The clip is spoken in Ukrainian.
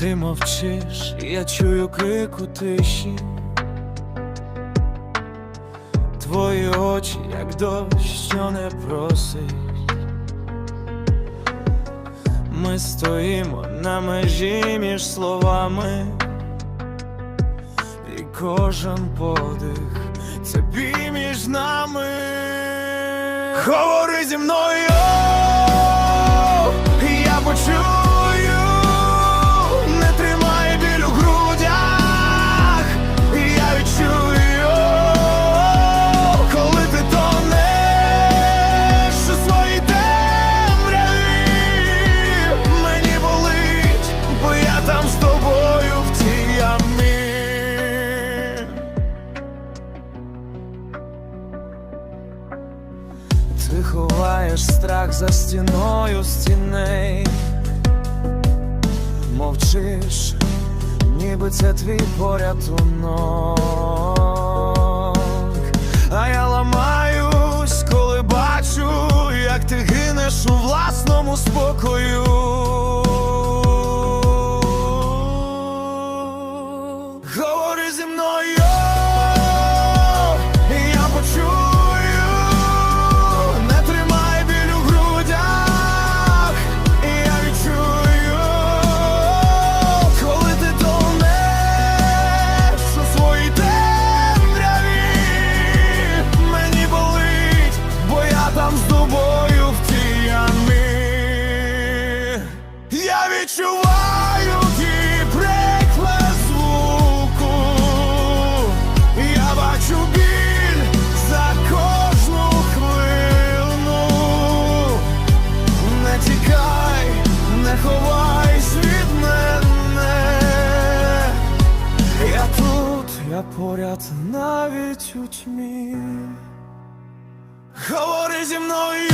ти мовчиш, я чую крик у тиші. Твої очі, як дощ, що не просить. Ми стоїмо на межі між словами, і кожен подих це бій між нами. Говори зі мною, Ти ховаєш страх за стіною стіней, мовчиш, ніби це твій порятунок. А я ламаюсь, коли бачу, як ти гинеш у власному спокою. Відчуваю ті приклад звуку, я бачу біль за кожну хвилину. Не тікай, не ховайсь від мене. Я тут, я поряд навіть у тьмі. Говори зі мною.